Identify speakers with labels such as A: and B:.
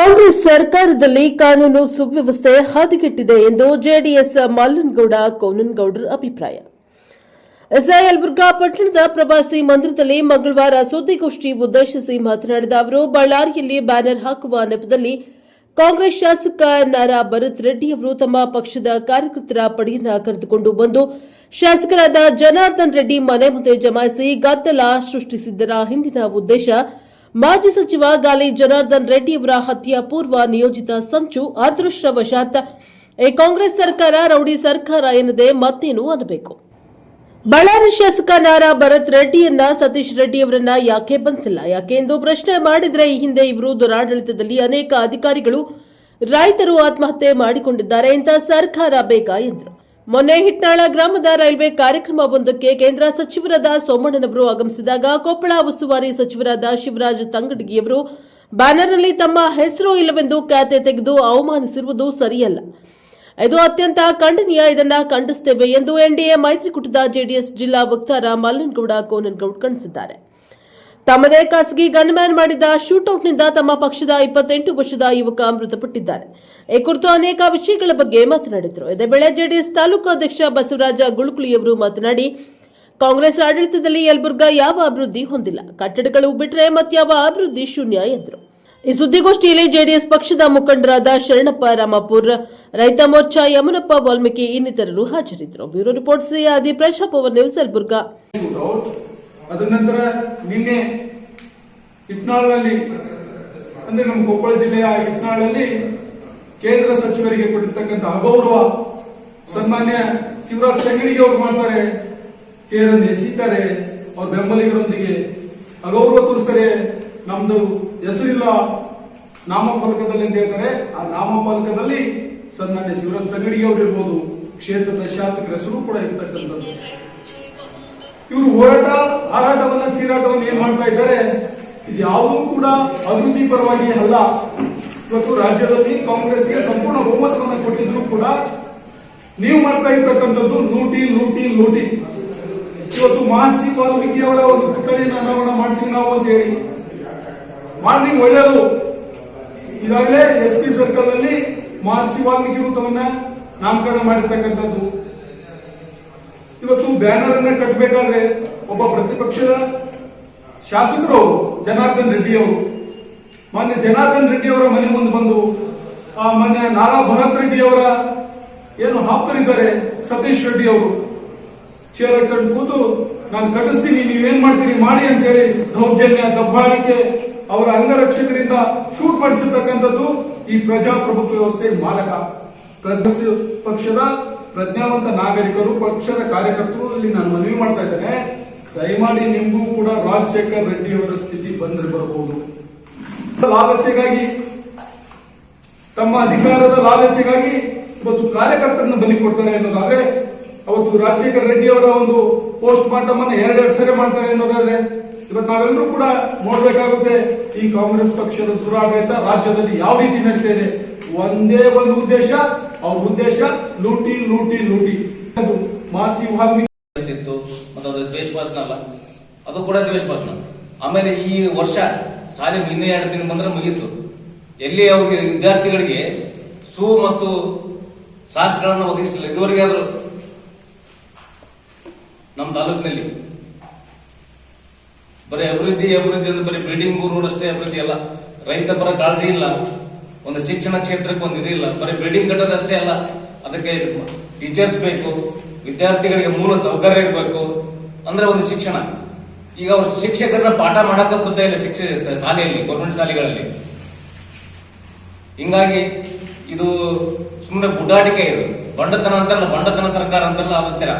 A: ಕಾಂಗ್ರೆಸ್ ಸರ್ಕಾರದಲ್ಲಿ ಕಾನೂನು ಸುವ್ಯವಸ್ಥೆ ಹದಗೆಟ್ಟಿದೆ ಎಂದು ಜೆಡಿಎಸ್ ಮಲ್ಲನಗೌಡ, ಕೌನನ್ಗೌಡರ್ ಅಭಿಪ್ರಾಯ. ಎಸ್ಐ ಯಲಬುರ್ಗಾ ಪಟ್ಟಣದ ಪ್ರವಾಸಿ ಮಂದಿರದಲ್ಲಿ ಮಂಗಳವಾರ ಸುದ್ದಿಗೋಷ್ಠಿ ಉದ್ದೇಶಿಸಿ ಮಾತನಾಡಿದ ಅವರು, ಬಳ್ಳಾರಿಯಲ್ಲಿ ಬ್ಯಾನರ್ ಹಾಕುವ ನೆಪದಲ್ಲಿ ಕಾಂಗ್ರೆಸ್ ಶಾಸಕ ನಾರಾ ಭರತ್ ರೆಡ್ಡಿ ಅವರು ತಮ್ಮ ಪಕ್ಷದ ಕಾರ್ಯಕರ್ತರ ಪಡೆಯನ್ನ ಕರೆದುಕೊಂಡು ಬಂದು ಶಾಸಕರಾದ ಜನಾರ್ದನ್ ರೆಡ್ಡಿ ಮನೆ ಮುಂದೆ ಜಮಾಯಿಸಿ ಗದ್ದಲ ಸೃಷ್ಟಿಸಿದ್ದರ ಹಿಂದಿನ ಉದ್ದೇಶ ಮಾಜಿ ಸಚಿವ ಗಾಲಿ ಜನಾರ್ದನ್ ರೆಡ್ಡಿ ಅವರ ಹತ್ಯೆಯ ಪೂರ್ವ ನಿಯೋಜಿತ ಸಂಚು ಅದೃಷ್ಟವಶಾತ್. ಕಾಂಗ್ರೆಸ್ ಸರ್ಕಾರ, ರೌಡಿ ಸರ್ಕಾರ ಎನ್ನದೆ ಮತ್ತೇನು ಅನ್ನಬೇಕು? ಬಳ್ಳಾರಿ ಶಾಸಕ ನಾರಾ ಭರತ್ ರೆಡ್ಡಿಯನ್ನ ಸತೀಶ್ ರೆಡ್ಡಿ ಅವರನ್ನ ಯಾಕೆ ಬಂಧಿಸಿಲ್ಲ? ಯಾಕೆ ಎಂದು ಪ್ರಶ್ನೆ ಮಾಡಿದ್ರೆ ಈ ಹಿಂದೆ ಇವರು ದುರಾಡಳಿತದಲ್ಲಿ ಅನೇಕ ಅಧಿಕಾರಿಗಳು ರೈತರು ಆತ್ಮಹತ್ಯೆ ಮಾಡಿಕೊಂಡಿದ್ದಾರೆ ಇಂತಹ ಸರ್ಕಾರ ಬೇಕಾ ಎಂದರು. ಮೊನ್ನೆ ಹಿಟ್ನಾಳ ಗ್ರಾಮದ ರೈಲ್ವೆ ಕಾರ್ಯಕ್ರಮವೊಂದಕ್ಕೆ ಕೇಂದ್ರ ಸಚಿವರಾದ ಸೋಮಣ್ಣನವರು ಆಗಮಿಸಿದಾಗ ಕೊಪ್ಪಳ ಉಸ್ತುವಾರಿ ಸಚಿವರಾದ ಶಿವರಾಜ್ ತಂಗಡಗಿಯವರು ಬ್ಯಾನರ್ನಲ್ಲಿ ತಮ್ಮ ಹೆಸರು ಇಲ್ಲವೆಂದು ಖಾತೆ ತೆಗೆದು ಅವಮಾನಿಸಿರುವುದು ಸರಿಯಲ್ಲ. ಇದು ಅತ್ಯಂತ ಖಂಡನೀಯ, ಇದನ್ನು ಖಂಡಿಸುತ್ತೇವೆ ಎಂದು ಎನ್ಡಿಎ ಮೈತ್ರಿಕೂಟದ ಜೆಡಿಎಸ್ ಜಿಲ್ಲಾ ವಕ್ತಾರ ಮಲ್ಲನಗೌಡ, ಕೋನನ್ಗೌಡ್ ಖಂಡಿಸಿದ್ದಾರೆ. ತಮ್ಮದೇ ಖಾಸಗಿ ಗನ್ಮ್ಯಾನ್ ಮಾಡಿದ ಶೂಟೌಟ್ನಿಂದ ತಮ್ಮ ಪಕ್ಷದ ಇಪ್ಪತ್ತೆಂಟು ವರ್ಷದ ಯುವಕ ಮೃತಪಟ್ಟಿದ್ದಾರೆ. ಈ ಕುರಿತು ಅನೇಕ ವಿಷಯಗಳ ಬಗ್ಗೆ ಮಾತನಾಡಿದರು. ಇದೇ ವೇಳೆ ಜೆಡಿಎಸ್ ತಾಲೂಕು ಅಧ್ಯಕ್ಷ ಬಸವರಾಜ ಗುಳುಕುಳಿಯವರು ಮಾತನಾಡಿ, ಕಾಂಗ್ರೆಸ್ ಆಡಳಿತದಲ್ಲಿ ಯಲಬುರ್ಗಾ ಯಾವ ಅಭಿವೃದ್ಧಿ ಹೊಂದಿಲ್ಲ. ಕಟ್ಟಡಗಳು ಬಿಟ್ಟರೆ ಮತ್ಯಾವ ಅಭಿವೃದ್ಧಿ ಶೂನ್ಯ ಎಂದರು. ಈ ಸುದ್ದಿಗೋಷ್ಠಿಯಲ್ಲಿ ಜೆಡಿಎಸ್ ಪಕ್ಷದ ಮುಖಂಡರಾದ ಶರಣಪ್ಪ ರಾಮಪುರ್, ರೈತ ಮೋರ್ಚಾ ಯಮನಪ್ಪ ವಾಲ್ಮೀಕಿ ಇನ್ನಿತರರು ಹಾಜರಿದ್ದರು. ಬ್ಯೂರೋ ರಿಪೋರ್ಟ್ ಸಿಯಾದಿ ಪ್ರಶಾಪ್ ಅವರ್ ನ್ಯೂಸ್ ಯಲಬುರ್ಗಾ.
B: ಅದ ನಂತರ ನಿನ್ನೆ ಇಟ್ನಾಳ್ನಲ್ಲಿ ಅಂದ್ರೆ ನಮ್ಮ ಕೊಪ್ಪಳ ಜಿಲ್ಲೆಯ ಇಟ್ನಾಳಲ್ಲಿ ಕೇಂದ್ರ ಸಚಿವರಿಗೆ ಕೊಟ್ಟಿರ್ತಕ್ಕಂಥ ಅಗೌರವ ಸನ್ಮಾನ್ಯ ಶಿವರಾಜ್ ಸಂಗಡಿಗೆ ಅವರು ಮಾಡ್ತಾರೆ, ಚೇರನ್ನು ಎಸೀತಾರೆ, ಅವ್ರ ಬೆಂಬಲಿಗರೊಂದಿಗೆ ಅಗೌರವ ತೋರಿಸ್ತಾರೆ, ನಮ್ದು ಹೆಸರಿಲ್ಲ ನಾಮಫಲಕದಲ್ಲಿ ಅಂತ ಹೇಳ್ತಾರೆ, ಆ ನಾಮಫಲಕದಲ್ಲಿ ಸನ್ಮಾನ್ಯ ಶಿವರಾಜ್ ತಂಗಡಿಗೆ ಅವರು ಇರ್ಬೋದು, ಕ್ಷೇತ್ರದ ಶಾಸಕರ ಹೆಸರು ಕೂಡ ಇರ್ತಕ್ಕಂಥದ್ದು. ಇವರು ಹೋರಾಟ, ಹಾರಾಟವನ್ನ, ಚೀರಾಟವನ್ನು ಏನ್ ಮಾಡ್ತಾ ಇದ್ದಾರೆ, ಇದು ಯಾವುದೂ ಕೂಡ ಅಭಿವೃದ್ಧಿ ಪರವಾಗಿ ಅಲ್ಲ. ಇವತ್ತು ರಾಜ್ಯದಲ್ಲಿ ಕಾಂಗ್ರೆಸ್ಗೆ ಸಂಪೂರ್ಣ ಬಹುಮತವನ್ನು ಕೊಟ್ಟಿದ್ರು ಕೂಡ ನೀವು ಮಾಡ್ತಾ ಇರ್ತಕ್ಕಂಥದ್ದು ಲೂಟಿ ಲೂಟಿ ಲೂಟಿ. ಇವತ್ತು ಮಹರ್ಷಿ ವಾಲ್ಮೀಕಿ ಅವರ ಒಂದು ಪುತ್ಥಳಿಯನ್ನು ಅನಾವರಣ ಮಾಡ್ತೀವಿ ನಾವು ಅಂತ ಹೇಳಿ. ಮಾಡಿ ಒಳ್ಳೆಯದು. ಈಗಾಗಲೇ ಎಸ್ ಪಿ ಸರ್ಕಲ್ ಅಲ್ಲಿ ಮಹರ್ಷಿ ವಾಲ್ಮೀಕಿ ವೃತ್ತವನ್ನ ನಾಮಕರಣ ಮಾಡಿರ್ತಕ್ಕಂಥದ್ದು. ಇವತ್ತು ಬ್ಯಾನರ್ ಅನ್ನ ಕಟ್ಟಬೇಕಾದ್ರೆ ಒಬ್ಬ ಪ್ರತಿಪಕ್ಷದ ಶಾಸಕರು ಜನಾರ್ದನ್ ರೆಡ್ಡಿ ಅವರು. ಮಾನ್ಯ ಜನಾರ್ದನ್ ರೆಡ್ಡಿ ಅವರ ಮನೆ ಮುಂದೆ ಬಂದು, ಆ ಮಾನ್ಯ ನಾರಾ ಭರತ್ ರೆಡ್ಡಿ ಅವರ ಏನು ಆಪ್ತರಿದ್ದಾರೆ ಸತೀಶ್ ರೆಡ್ಡಿ ಅವರು. ಚೇರ್ ಹಾಕೊಂಡು ಕೂತು, ನಾನು ಕಟ್ಟಿಸ್ತೀನಿ, ನೀವೇನ್ ಮಾಡ್ತೀರಿ, ಮಾಡಿ ಅಂತ ಹೇಳಿ ದೌರ್ಜನ್ಯ, ದಬ್ಬಾಳಿಕೆ ಅವರ ಅಂಗರಕ್ಷಕರಿಂದ ಶೂಟ್ ಮಾಡಿಸಿರ್ತಕ್ಕಂಥದ್ದು ಈ ಪ್ರಜಾಪ್ರಭುತ್ವ ವ್ಯವಸ್ಥೆ ಮಾಲಕ. ಪಕ್ಷದ ಪ್ರಜ್ಞಾವಂತ ನಾಗರಿಕರು, ಪಕ್ಷದ ಕಾರ್ಯಕರ್ತರು ಇಲ್ಲಿ ನಾನು ಮನವಿ ಮಾಡ್ತಾ ಇದ್ದೇನೆ. ದಯಮಾಡಿ ನಿಮಗೂ ಕೂಡ ರಾಜಶೇಖರ್ ರೆಡ್ಡಿ ಅವರ ಸ್ಥಿತಿ ಬಂದ್ರೆ ಬರಬಹುದು. ಲಾಲಸೆಗಾಗಿ ತಮ್ಮ ಅಧಿಕಾರದ ಲಾಲಸೆಗಾಗಿ ಇವತ್ತು ಕಾರ್ಯಕರ್ತರನ್ನು ಬಲಿ ಕೊಡ್ತಾರೆ ಅನ್ನೋದಾದ್ರೆ, ಅವತ್ತು ರಾಜಶೇಖರ್ ರೆಡ್ಡಿ ಅವರ ಒಂದು ಪೋಸ್ಟ್ ಮಾರ್ಟಮ್ ಅನ್ನು ಎರಡೆರಡು ಸರಿ ಮಾಡ್ತಾರೆ ಅನ್ನೋದಾದ್ರೆ, ಇವತ್ತು ನಾವೆಲ್ಲರೂ ಕೂಡ ನೋಡ್ಬೇಕಾಗುತ್ತೆ, ಈ ಕಾಂಗ್ರೆಸ್ ಪಕ್ಷದ ದುರಾಡಳಿತ ರಾಜ್ಯದಲ್ಲಿ ಯಾವ ರೀತಿ ನಡೀತಾ ಇದೆ. ಒಂದೇ ಒಂದು ಉದ್ದೇಶ ಅವ್ರ ಉದ್ದೇಶ ಲೂಟಿ ಲೂಟಿ ಲೂಟಿ. ಅದು ಮಾರ್ಸಿ
C: ಇತ್ತು ಮತ್ತು ದ್ವೇಷ ಭಾಷಣ ಅಲ್ಲ. ಅದು ಕೂಡ ದ್ವೇಷ ಭಾಷಣ ಆಮೇಲೆ ಈ ವರ್ಷ ಸಾಲಿ ಇನ್ನೇ ಎರಡು ತಿಂಗಳು ಬಂದ್ರೆ ಮುಗೀತು. ಎಲ್ಲಿ ಅವ್ರಿಗೆ ವಿದ್ಯಾರ್ಥಿಗಳಿಗೆ ಸೂ ಮತ್ತು ಸಾಕ್ಸ್ಗಳನ್ನು ಒದಗಿಸಲಿಲ್ಲ. ಇದುವರೆಗೆ ಆದರೂ ನಮ್ಮ ತಾಲೂಕಿನಲ್ಲಿ ಬರೀ ಅಭಿವೃದ್ಧಿ ಅಭಿವೃದ್ಧಿ ಅಂದ್ರೆ ಬರೀ ಬಿಲ್ಡಿಂಗ್ ರೋಡ್ ಅಷ್ಟೇ ಅಭಿವೃದ್ಧಿ ಅಲ್ಲ. ರೈತ ಪರ ಕಾಳಜಿ ಇಲ್ಲ. ಒಂದು ಶಿಕ್ಷಣ ಕ್ಷೇತ್ರಕ್ಕೆ ಒಂದು ಇದಿಲ್ಲ ಬರೀ ಬಿಲ್ಡಿಂಗ್ ಕಟ್ಟೋದಷ್ಟೇ ಅಲ್ಲ, ಅದಕ್ಕೆ ಟೀಚರ್ಸ್ ಬೇಕು, ವಿದ್ಯಾರ್ಥಿಗಳಿಗೆ ಮೂಲ ಸೌಕರ್ಯ ಇರಬೇಕು, ಅಂದ್ರೆ ಒಂದು ಶಿಕ್ಷಣ. ಈಗ ಅವ್ರು ಶಿಕ್ಷಕರನ್ನ ಪಾಠ ಮಾಡಕ್ಕೆ ಬರ್ತಾ ಇಲ್ಲ ಶಿಕ್ಷ ಶಾಲೆಯಲ್ಲಿ ಗೌರ್ಮೆಂಟ್ ಶಾಲೆಗಳಲ್ಲಿ? ಹಿಂಗಾಗಿ ಇದು ಸುಮ್ಮನೆ ಗುಡ್ಡಾಟಿಕೆ ಇದು. ಬಂಡತನ ಅಂತಲ್ಲ, ಬಂಡತನ ಸರ್ಕಾರ ಅಂತಲ್ಲ ಅದಂತೀರ